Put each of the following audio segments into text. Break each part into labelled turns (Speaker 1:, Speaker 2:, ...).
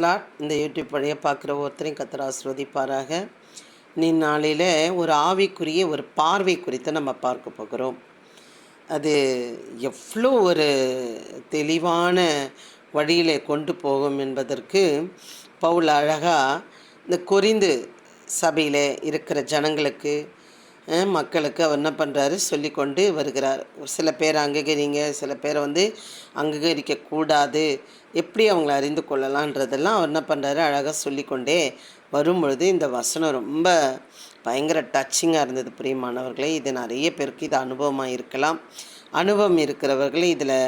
Speaker 1: Slot. இந்த YouTube வழியாக பார்க்குற ஒருத்தரையும் கத்தர் ஆசிர்வதிப்பாராக. நீ நாளையில் ஒரு ஆவிக்குரிய ஒரு பார்வை குறித்து நம்ம பார்க்க போகிறோம். அது எவ்வளோ ஒரு தெளிவான வழியில் கொண்டு போகும் என்பதற்கு பவுல் அழகாக இந்த கொரிந்து சபையில் இருக்கிற ஜனங்களுக்கு மக்களுக்கு அவர் என்ன பண்ணுறாரு சொல்லிக்கொண்டு வருகிறார். ஒரு சில பேர் அங்கீகரிங்க சில பேரை வந்து அங்கீகரிக்கக்கூடாது எப்படி அவங்கள அறிந்து கொள்ளலான்றதெல்லாம் அவர் என்ன பண்ணுறாரு அழகாக சொல்லிக்கொண்டே வரும்பொழுது இந்த வசனம் ரொம்ப பயங்கர டச்சிங்காக இருந்தது. பிரியமானவர்களே இது நிறைய பேருக்கு இது அனுபவமாக இருக்கலாம். அனுபவம் இருக்கிறவர்களே இதில்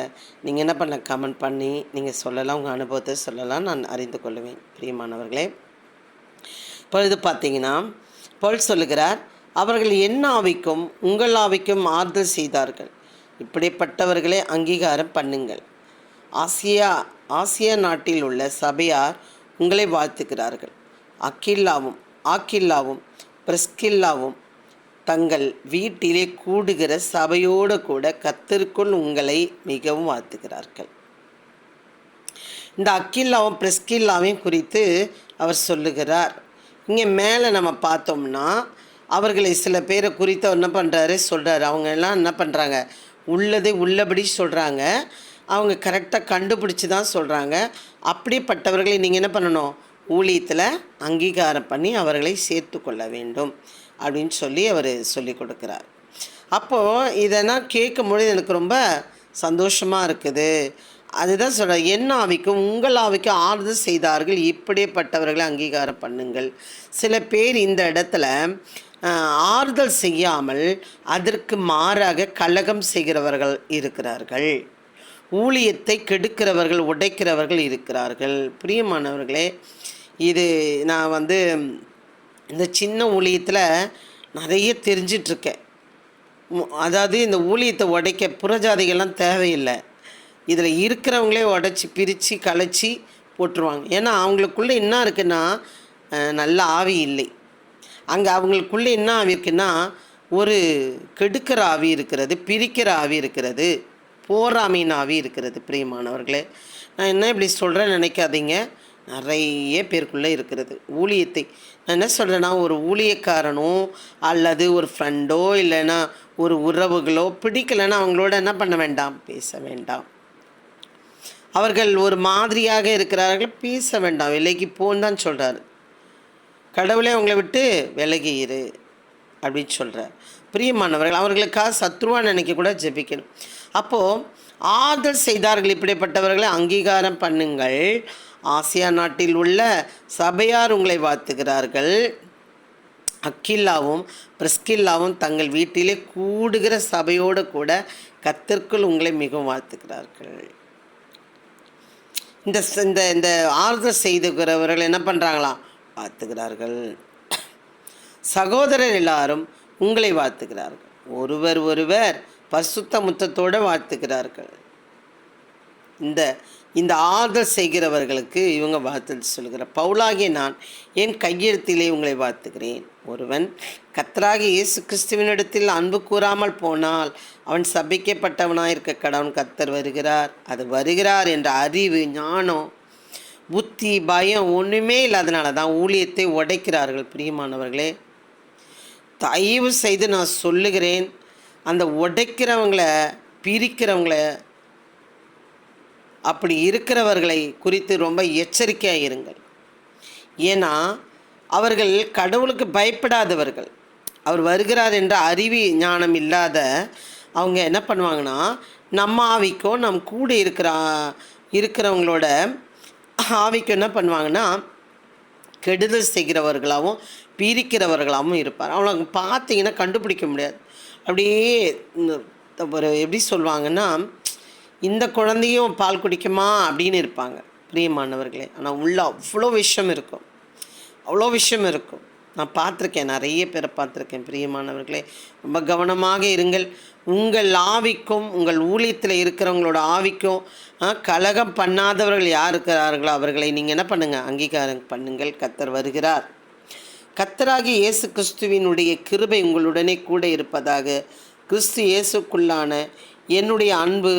Speaker 1: நீங்கள் என்ன பண்ண கமெண்ட் பண்ணி நீங்கள் சொல்லலாம் உங்கள் அனுபவத்தை சொல்லலாம் நான் அறிந்து கொள்ளுவேன் பிரியமானவர்களே இப்பொழுது பார்த்தீங்கன்னா பொருள் சொல்லுகிறார் அவர்கள் என் ஆவிக்கும் உங்கள் ஆவிக்கும் ஆறுதல் செய்தார்கள். இப்படிப்பட்டவர்களை அங்கீகாரம் பண்ணுங்கள். ஆசியா ஆசியா நாட்டில் உள்ள சபையார் உங்களை வாழ்த்துகிறார்கள். அக்கில்லாவும் ஆக்கில்லாவும் பிரஸ்கில்லாவும் தங்கள் வீட்டிலே கூடுகிற சபையோடு கூட கத்திற்குள் உங்களை மிகவும் வாழ்த்துகிறார்கள். இந்த அக்கில்லாவும் பிரஸ்கில்லாவையும் குறித்து அவர் சொல்லுகிறார். இங்கே மேலே நம்ம பார்த்தோம்னா அவர்களை சில பேரை குறித்து என்ன பண்ணுறாரு சொல்கிறாரு அவங்க எல்லாம் என்ன பண்ணுறாங்க உள்ளதை உள்ளபடி சொல்கிறாங்க அவங்க கரெக்டாக கண்டுபிடிச்சி தான் சொல்கிறாங்க அப்படிப்பட்டவர்களை நீங்கள் என்ன பண்ணணும்? ஊழியத்தில் அங்கீகாரம் பண்ணி அவர்களை சேர்த்து கொள்ள வேண்டும் அப்படின்னு சொல்லி அவர் சொல்லி கொடுக்குறார். அப்போது இதெல்லாம் கேட்கும்பொழுது எனக்கு ரொம்ப சந்தோஷமாக இருக்குது. அதுதான் சொல்கிறேன் என் ஆவிக்கும் உங்கள் ஆவிக்கும் ஆறுதல் செய்தார்கள். இப்படிப்பட்டவர்களை அங்கீகாரம் பண்ணுங்கள். சில பேர் இந்த இடத்துல ஆறுதல் செய்யாமல் அதற்கு மாறாக கலகம் செய்கிறவர்கள் இருக்கிறார்கள். ஊழியத்தை கெடுக்கிறவர்கள் உடைக்கிறவர்கள் இருக்கிறார்கள். பிரியமானவர்களே இது நான் வந்து இந்த சின்ன ஊழியத்தில் நிறைய தெரிஞ்சிட்ருக்கேன். அதாவது இந்த ஊழியத்தை உடைக்க புறஜாதிகள்லாம் தேவையில்லை. இதில் இருக்கிறவங்களே உடைச்சி பிரித்து கலைச்சி போட்டுருவாங்க. ஏன்னா அவங்களுக்குள்ளே என்ன இருக்குன்னா நல்ல ஆவி இல்லை. அங்கே அவங்களுக்குள்ளே என்ன ஆவி இருக்குன்னா ஒரு கெடுக்கிற ஆவி இருக்கிறது பிரிக்கிற ஆவி இருக்கிறது போராமையின் ஆவி இருக்கிறது பிரியமானவர்களே. நான் என்ன இப்படி சொல்கிறேன்னு நினைக்காதீங்க. நிறைய பேருக்குள்ளே இருக்கிறது. ஊழியத்தை நான் என்ன சொல்கிறேன்னா ஒரு ஊழியக்காரனோ அல்லது ஒரு ஃப்ரெண்டோ இல்லைன்னா ஒரு உறவுகளோ பிடிக்கலைன்னா அவங்களோட என்ன பண்ண வேண்டாம்? பேச வேண்டாம். அவர்கள் ஒரு மாதிரியாக இருக்கிறார்கள் பேச வேண்டாம். விலைக்கு போன்னு தான் சொல்கிறாரு கடவுளே அவங்களை விட்டு விலகி இரு அப்படின்னு சொல்கிறார் பிரியமானவர்கள் அவர்களுக்காக சத்ருவா நினைக்க கூட ஜெபிக்கணும். அப்போது ஆறுதல் செய்தார்கள் இப்படிப்பட்டவர்களை அங்கீகாரம் பண்ணுங்கள். ஆசியா நாட்டில் உள்ள சபையார் உங்களை வாழ்த்துகிறார்கள். அக்கில்லாவும் பிரிஸ்கில்லாவும் தங்கள் வீட்டிலே கூடுகிற சபையோடு கூட கத்திற்குள் உங்களை மிகவும் வாழ்த்துக்கிறார்கள் இந்த இந்த இந்த ஆறுதல் செய்துகிறவர்கள் என்ன பண்ணுறாங்களாம் வாழ்த்துகிறார்கள் சகோதரர் எல்லாரும் உங்களை வாழ்த்துகிறார்கள். ஒருவர் ஒருவர் பரிசுத்த முத்தத்தோடு வாழ்த்துகிறார்கள். இந்த இந்த ஆறுதல் செய்கிறவர்களுக்கு இவங்க வாழ்த்து சொல்கிற பவுலாகிய நான் என் கையெழுத்திலே உங்களை வாழ்த்துகிறேன். ஒருவன் கத்தராகிய இயேசு கிறிஸ்துவினிடத்தில் அன்பு கூறாமல் போனால் அவன் சபிக்கப்பட்டவனாயிருக்க கடவுன் கத்தர் வருகிறார். அது வருகிறார் என்ற அறிவு ஞானம் புத்தி பயம் ஒன்றுமே இல்லாதனால தான் ஊழியத்தை உடைக்கிறார்கள். பிரியமானவர்களே தயவு செய்து நான் சொல்லுகிறேன் அந்த உடைக்கிறவங்கள பிரிக்கிறவங்கள அப்படி இருக்கிறவர்களை குறித்து ரொம்ப எச்சரிக்கையாக இருங்கள். ஏன்னா அவர்கள் கடவுளுக்கு பயப்படாதவர்கள். அவர் வருகிறார் என்ற அறிவி ஞானம் இல்லாத அவங்க என்ன பண்ணுவாங்கன்னா நம்ம ஆவிக்கோ நம் கூட இருக்கிற இருக்கிறவங்களோட ஆவிக்கு என்ன பண்ணுவாங்கன்னா கெடுதல் செய்கிறவர்களாகவும் பிரிக்கிறவர்களாகவும் இருப்பார். அவங்கள பார்த்தீங்கன்னா கண்டுபிடிக்க முடியாது. அப்படியே ஒரு எப்படி சொல்லுவாங்கன்னா இந்த குழந்தையும் பால் குடிக்குமா அப்படின்னு இருப்பாங்க. பிரியமானவர்களே ஆனால் உள்ள அவ்வளோ விஷயம் இருக்கும். அவ்வளோ விஷயம் இருக்கும். நான் பார்த்துருக்கேன் நிறைய பேரை பார்த்துருக்கேன் பிரியமானவர்களே. ரொம்ப கவனமாக இருங்கள். உங்கள் ஆவிக்கும் உங்கள் ஊழியத்தில் இருக்கிறவங்களோட ஆவிக்கும் ஆ, கலகம் பண்ணாதவர்கள் யார் இருக்கிறார்களோ அவர்களை நீங்கள் என்ன பண்ணுங்கள் அங்கீகாரம் பண்ணுங்கள். கத்தர் வருகிறார். கத்தராகி இயேசு கிறிஸ்துவினுடைய கிருபை உங்களுடனே கூட இருப்பதாக கிறிஸ்து இயேசுக்குள்ளான என்னுடைய அன்பு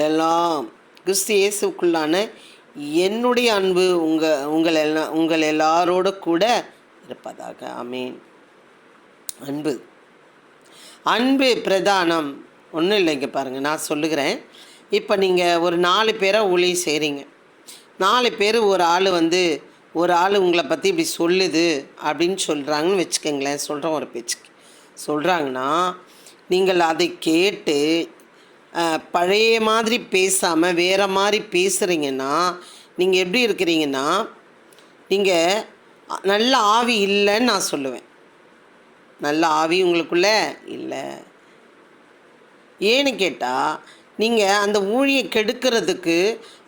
Speaker 1: எல்லாம் கிறிஸ்து இயேசுக்குள்ளான என்னுடைய அன்பு உங்கள் உங்கள் எல்லா உங்கள் எல்லாரோட கூட இருப்பதாக. ஆமீன். அன்பு. அன்பு பிரதானம். ஒன்றும் இல்லைங்க பாருங்கள் நான் சொல்லுகிறேன். இப்போ நீங்கள் ஒரு நாலு பேரை ஒளி செய்கிறீங்க நாலு பேர் ஒரு ஆள் வந்து ஒரு ஆள் உங்களை பற்றி இப்படி சொல்லுது அப்படின்னு சொல்கிறாங்கன்னு வச்சுக்கோங்களேன் சொல்கிறேன் ஒரு பேச்சுக்கு. சொல்கிறாங்கன்னா நீங்கள் அதை கேட்டு பழைய மாதிரி பேசாமல் வேறு மாதிரி பேசுகிறீங்கன்னா நீங்கள் எப்படி இருக்கிறீங்கன்னா நீங்கள் நல்ல ஆவி இல்லைன்னு நான் சொல்லுவேன். நல்ல ஆவி உங்களுக்குள்ள இல்லை. ஏன்னு கேட்டால் நீங்கள் அந்த ஊழியை கெடுக்கிறதுக்கு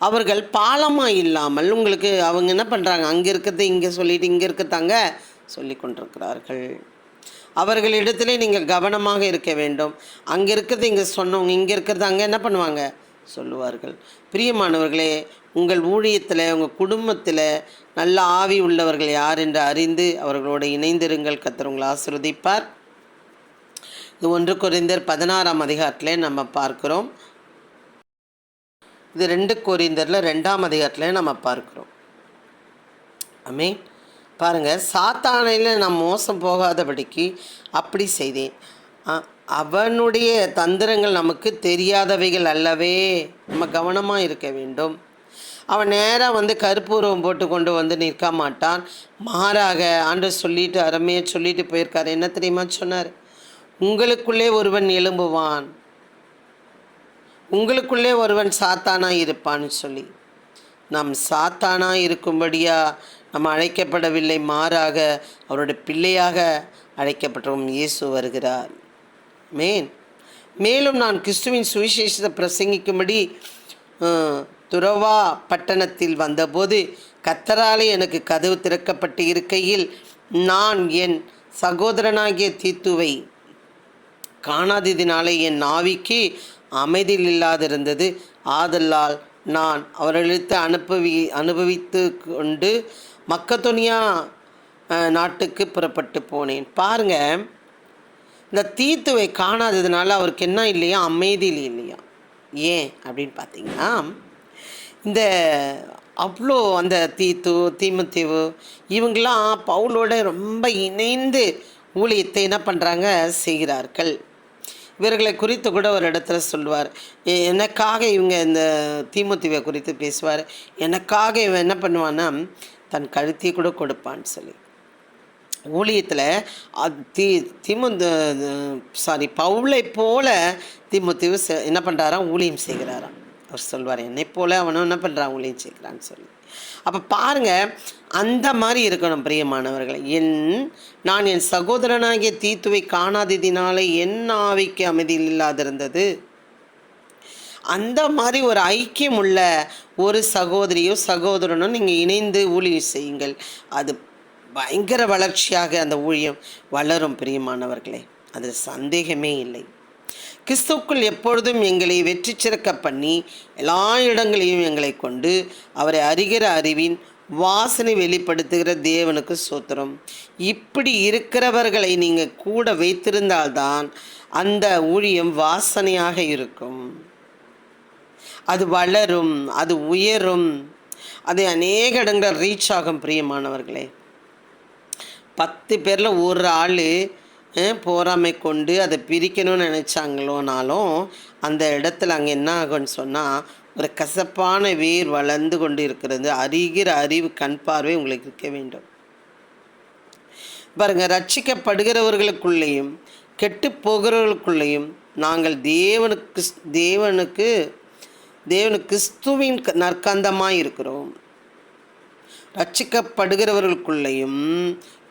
Speaker 1: அவர்கள் பாலமாக இல்லாமல் உங்களுக்கு அவங்க என்ன பண்ணுறாங்க அங்கே இருக்கிறது இங்கே சொல்லிட்டு இங்கே இருக்கிறதாங்க சொல்லி கொண்டிருக்கிறார்கள். அவர்களிடத்திலே நீங்கள் கவனமாக இருக்க வேண்டும். அங்கே இருக்கிறது இங்கே சொன்னவங்க இங்கே இருக்கிறது அங்கே என்ன பண்ணுவாங்க? சொல்லுவார்கள். பிரியமானவர்களே உங்கள் ஊழியத்தில் உங்கள் குடும்பத்தில் நல்ல ஆவி உள்ளவர்கள் யார் என்று அறிந்து அவர்களோடு இணைந்திருங்கள். கத்தர் உங்களை ஆசிர்வதிப்பார். இது ஒன்று குறைந்தர் பதினாறாம் அதிகாரத்தில் நம்ம பார்க்குறோம். இது ரெண்டு கொரிந்தரில் ரெண்டாம் அதிகாரத்தில் நம்ம பார்க்குறோம். அமே பாருங்கள் சாத்தானையில் நான் மோசம் போகாதபடிக்கு அப்படி செய்தேன். அவனுடைய தந்திரங்கள் நமக்கு தெரியாதவைகள் அல்லவே. நம்ம கவனமாக இருக்க வேண்டும். அவன் நேராக வந்து கற்பூரம் போட்டு கொண்டு வந்து நிற்க மாட்டான். மாறாக ஆண்டு சொல்லிட்டு அருமையாக சொல்லிட்டு போயிருக்காரு. என்ன தெரியுமா சொன்னார்? உங்களுக்குள்ளே ஒருவன் எழும்புவான். உங்களுக்குள்ளே ஒருவன் சாத்தானாக இருப்பான்னு சொல்லி. நாம் சாத்தானாக இருக்கும்படியாக நம்ம அழைக்கப்படவில்லை. மாறாக அவருடைய பிள்ளையாக அழைக்கப்பட்டோம் இயேசு வருகிறார். மேன் மேலும் நான் கிறிஸ்துவின் சுவிசேஷத்தை பிரசங்கிக்கும்படி துறவா பட்டணத்தில் வந்தபோது கத்தராலே எனக்கு கதவு திறக்கப்பட்டு இருக்கையில் நான் என் சகோதரனாகிய தீத்துவை காணாததினாலே என் நாவிக்கு அமைதியில் இல்லாதிருந்தது. ஆதலால் நான் அவர்களுக்கு அனுபவி அனுபவித்து கொண்டு மக்கத்தொனியா நாட்டுக்கு புறப்பட்டு போனேன். பாருங்க இந்த தீத்துவை காணாததுனால அவருக்கு என்ன இல்லையா? அமைதியில் இல்லையா? ஏன் அப்படின்னு பார்த்தீங்கன்னா இந்த அவ்வளோ அந்த தீத்து தீமுத்தீவு இவங்களாம் பவுலோட ரொம்ப இணைந்து ஊழியத்தை என்ன பண்ணுறாங்க செய்கிறார்கள். இவர்களை குறித்து கூட ஒரு இடத்துல சொல்லுவார். எனக்காக இவங்க இந்த தீமுத்தீவை குறித்து பேசுவார். எனக்காக இவன் என்ன பண்ணுவான்னா தன் கழுத்தி கூட கொடுப்பான்னு சொல்லி. ஊழியத்தில் அது தி திமு சாரி பவுலை போல திமுத்திவு செ- என்ன பண்ணுறாராம் ஊழியம் செய்கிறாராம். அவர் சொல்வார் என்னை போல அவனும் என்ன பண்ணுறான் ஊழியம் செய்கிறான்னு சொல்லி. அப்போ பாருங்கள் அந்த மாதிரி இருக்கணும் பிரியமானவர்களை. என் நான் என் சகோதரனாகிய தீத்துவை காணாததினாலே என் ஆவிக்கு அமைதியில் இல்லாதிருந்தது. அந்த மாதிரி ஒரு ஐக்கியம் உள்ள ஒரு சகோதரியோ சகோதரனோ நீங்கள் இணைந்து ஊழியம் செய்யுங்கள். அது பயங்கர வளர்ச்சியாக அந்த ஊழியம் வளரும் பிரியமானவர்களே. அது சந்தேகமே இல்லை. கிறிஸ்துவுக்குள் எப்பொழுதும் எங்களை வெற்றி சிறக்க பண்ணி எல்லா இடங்களையும் எங்களை கொண்டு அவரை அறிகிற அறிவின் வாசனை வெளிப்படுத்துகிற தேவனுக்கு சோத்திரம் இப்படி இருக்கிறவர்களை நீங்கள் கூட வைத்திருந்தால்தான் அந்த ஊழியம் வாசனையாக இருக்கும். அது வளரும் அது உயரும். அது அநேக இடங்களில் ரீச் ஆகும் பிரியமானவர்களே. பத்து பேரில் ஒரு ஆள் போராமை கொண்டு அதை பிரிக்கணும்னு நினச்சாங்களோனாலும் அந்த இடத்துல அங்கே என்ன ஆகும்னு சொன்னால் ஒரு கசப்பான வேர் வளர்ந்து கொண்டு இருக்கிறது. அறிகிற அறிவு கண் பார்வை உங்களுக்கு இருக்க வேண்டும். பாருங்கள் ரட்சிக்கப்படுகிறவர்களுக்குள்ளேயும் கெட்டு போகிறவர்களுக்குள்ளேயும் நாங்கள் தேவனுக்கு தேவனுக்கு தேவனு கிறிஸ்துவின் நற்கந்தமாக இருக்கிறோம். ரட்சிக்கப்படுகிறவர்களுக்குள்ளேயும்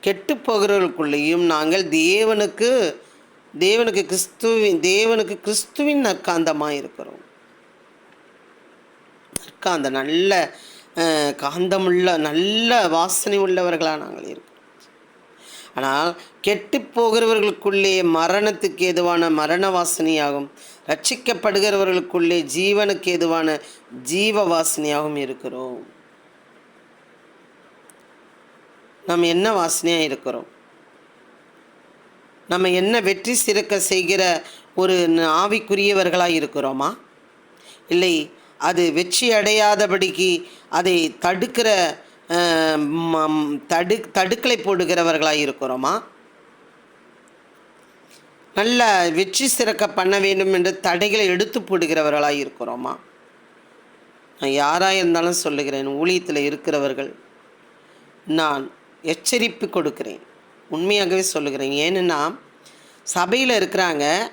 Speaker 1: கெட்டு போகிறவர்களுக்குள்ளேயும் நாங்கள் தேவனுக்கு தேவனுக்கு கிறிஸ்துவின் தேவனுக்கு கிறிஸ்துவின் நற்காந்தமாக இருக்கிறோம் நற்காந்த நல்ல காந்தமுள்ள நல்ல வாசனை உள்ளவர்களாக நாங்கள் இருக்கிறோம். ஆனால் கெட்டு போகிறவர்களுக்குள்ளே மரணத்துக்கு ஏதுவான மரண வாசனையாகும் ரட்சிக்கப்படுகிறவர்களுக்குள்ளே ஜீவனுக்கு ஏதுவான ஜீவ வாசனையாகவும் இருக்கிறோம். நம்ம என்ன வாசனையாக இருக்கிறோம்? நம்ம என்ன வெற்றி சிறக்க செய்கிற ஒரு ஆவிக்குரியவர்களாக இருக்கிறோமா? இல்லை அது வெற்றி அடையாதபடிக்கு அதை தடுக்கிற தடு தடுக்கலை போடுகிறவர்களாக இருக்கிறோமா? நல்ல வெற்றி சிறக்க பண்ண வேண்டும் என்று தடைகளை எடுத்து போடுகிறவர்களாக இருக்கிறோமா? நான் யாராக இருந்தாலும் சொல்லுகிறேன் ஊழியத்தில் இருக்கிறவர்கள். நான் எச்சரிப்பு கொடுக்குறேன். உண்மையாகவே சொல்லுகிறேன். ஏன்னா சபையில் இருக்கிறாங்க.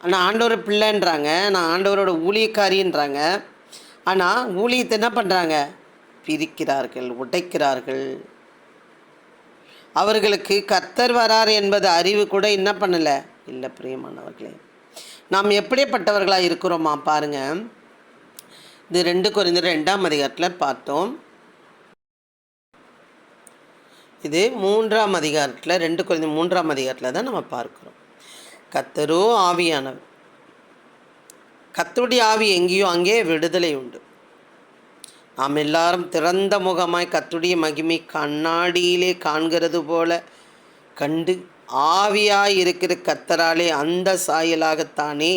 Speaker 1: ஆனால் ஆண்டவர் பிள்ளைன்றாங்க. நான் ஆண்டவரோட ஊழியக்காரின்றாங்க. ஆனால் ஊழியத்தை என்ன பண்ணுறாங்க பிரிக்கிறார்கள் உடைக்கிறார்கள். அவர்களுக்கு கத்தர் வரார் என்பது அறிவு கூட என்ன பண்ணலை? இல்லை பிரியமானவர்களே. நாம் எப்படிப்பட்டவர்களாக இருக்கிறோமா? பாருங்கள் இது ரெண்டு குறைந்த ரெண்டாம் அதிகாரத்தில் பார்த்தோம். இது மூன்றாம் அதிகாரத்தில் ரெண்டு குறைந்த மூன்றாம் அதிகாரத்தில் தான் நம்ம பார்க்குறோம். கத்தரோ ஆவியானவர். கத்தருடைய ஆவி எங்கேயோ அங்கே விடுதலை உண்டு. நாம் எல்லாரும் திறந்த முகமாய் கத்துடைய மகிமை கண்ணாடியிலே காண்கிறது போல கண்டு ஆவியாய் இருக்கிற கத்தராலே அந்த சாயலாகத்தானே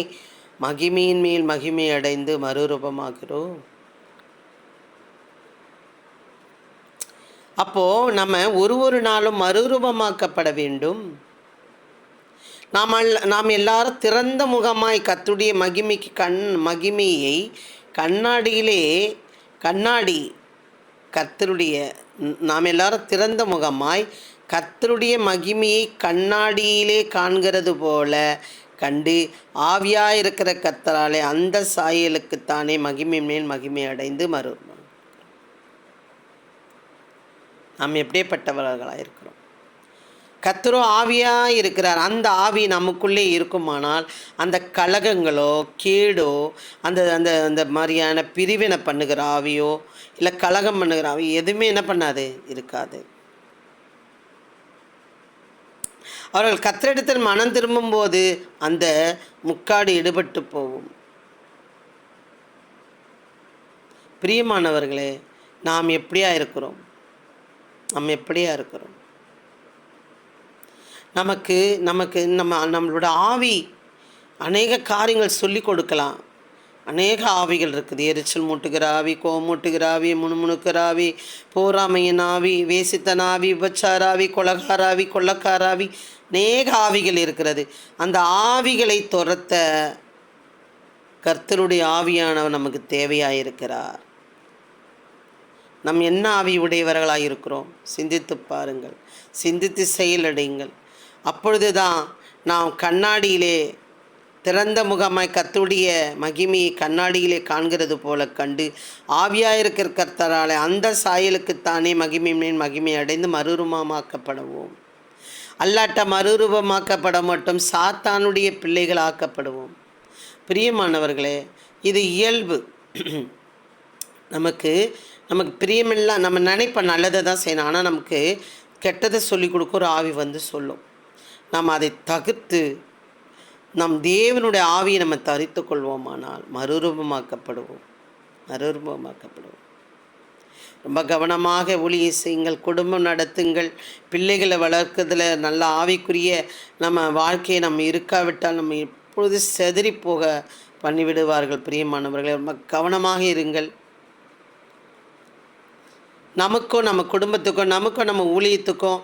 Speaker 1: மகிமையின் மேல் மகிமை அடைந்து மறுரூபமாகிறோம்? அப்போது நம்ம ஒரு ஒரு நாளும் மறுரூபமாக்கப்பட வேண்டும். நாம் நாம் எல்லாரும் திறந்த முகமாய் கத்துடைய மகிமைக்கு கண் மகிமையை கண்ணாடியிலே கண்ணாடி கத்தருடைய நாம் எல்லாரும் திறந்த முகமாய் கத்தருடைய மகிமையை கண்ணாடியிலே காண்கிறது போல கண்டு ஆவியாக இருக்கிற கத்தராலே அந்த சாயலுக்குத்தானே மகிமை மேல் மகிமை அடைந்து மறு நாம் எப்படிப்பட்டவர்களாக இருக்கிறோம்? கத்தரோ ஆவியாக இருக்கிறார். அந்த ஆவி நமக்குள்ளே இருக்குமானால் அந்த கலகங்களோ கேடோ அந்த அந்த அந்த மாதிரியான பிரிவினை பண்ணுகிற ஆவியோ இல்லை கலகம் பண்ணுகிற ஆவி எதுவுமே என்ன பண்ணாது? இருக்காது. அவர்கள் கத்திரிடத்தில் மனம் திரும்பும்போது அந்த முக்காடு ஈடுபட்டு போகும். பிரியமானவர்களே நாம் எப்படியா இருக்கிறோம்? நம்ம எப்படியா இருக்கிறோம்? நமக்கு நமக்கு நம்ம நம்மளோட ஆவி அநேக காரியங்கள் சொல்லி கொடுக்கலாம். அநேக ஆவிகள் இருக்குது. எரிச்சல் மூட்டுகிற ஆவி கோமூட்டுகிற ஆவி முணுமுணுக்கிற ஆவி போராமையின் ஆவி வேசித்தன் ஆவி விபச்சாராவி கொலகாராவி கொள்ளக்காராவி அநேக ஆவிகள் இருக்கிறது. அந்த ஆவிகளை துரத்த கர்த்தருடைய ஆவியானவர் நமக்கு தேவையாக இருக்கிறார் நம் என்ன ஆவி உடையவர்களாக இருக்கிறோம்? சிந்தித்து பாருங்கள். சிந்தித்து செயலடையுங்கள் அப்பொழுதுதான் நாம் கண்ணாடியிலே திறந்த முகமாய் கத்துடைய மகிமையை கண்ணாடியிலே காண்கிறது போல கண்டு ஆவியாயிருக்கிற கர்த்தராலே அந்த சாயலுக்குத்தானே மகிமை மேல் மகிமை அடைந்து மறுரூபமாக்கப்படுவோம். அல்லாட்ட மறுரூபமாக்கப்பட மட்டும் சாத்தானுடைய பிள்ளைகள் ஆக்கப்படுவோம். பிரியமானவர்களே இது இயல்பு. நமக்கு நமக்கு பிரியமில்லாம் நம்ம நினைப்ப நல்லதை தான் செய்யணும். ஆனால் நமக்கு கெட்டதை சொல்லி கொடுக்க ஒரு ஆவி வந்து சொல்லும். நாம் அதை தவிர்த்து நம் தேவனுடைய ஆவியை நம்ம தரித்து கொள்வோமானால் மறுரூபமாக்கப்படுவோம். மறுரூபமாக்கப்படுவோம். ரொம்ப கவனமாக ஒளியை செய்யுங்கள் குடும்பம் நடத்துங்கள் பிள்ளைகளை வளர்க்கறதுல நல்ல ஆவிக்குரிய நம்ம வாழ்க்கையை நம்ம இருக்காவிட்டால் நம்ம எப்பொழுது செதறி போக பண்ணிவிடுவார்கள். பிரியமானவர்களை ரொம்ப கவனமாக இருங்கள். நமக்கும் நம்ம குடும்பத்துக்கும் நமக்கும் நம்ம ஊழியத்துக்கும்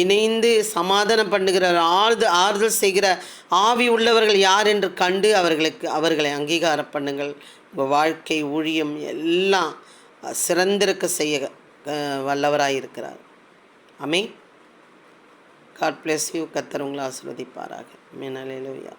Speaker 1: இணைந்து சமாதானம் பண்ணுகிற ஆறுதல் ஆறுதல் செய்கிற ஆவி உள்ளவர்கள் யார் என்று கண்டு அவர்களுக்கு அவர்களை அங்கீகாரம் பண்ணுங்கள். உங்கள் வாழ்க்கை ஊழியம் எல்லாம் சிறந்திருக்க செய்ய வல்லவராக இருக்கிறார். அமே காட் பிளஸ் யூ கத்தர் உங்களை ஆசிர்வதிப்பாராக. மீன் அலையிலுயா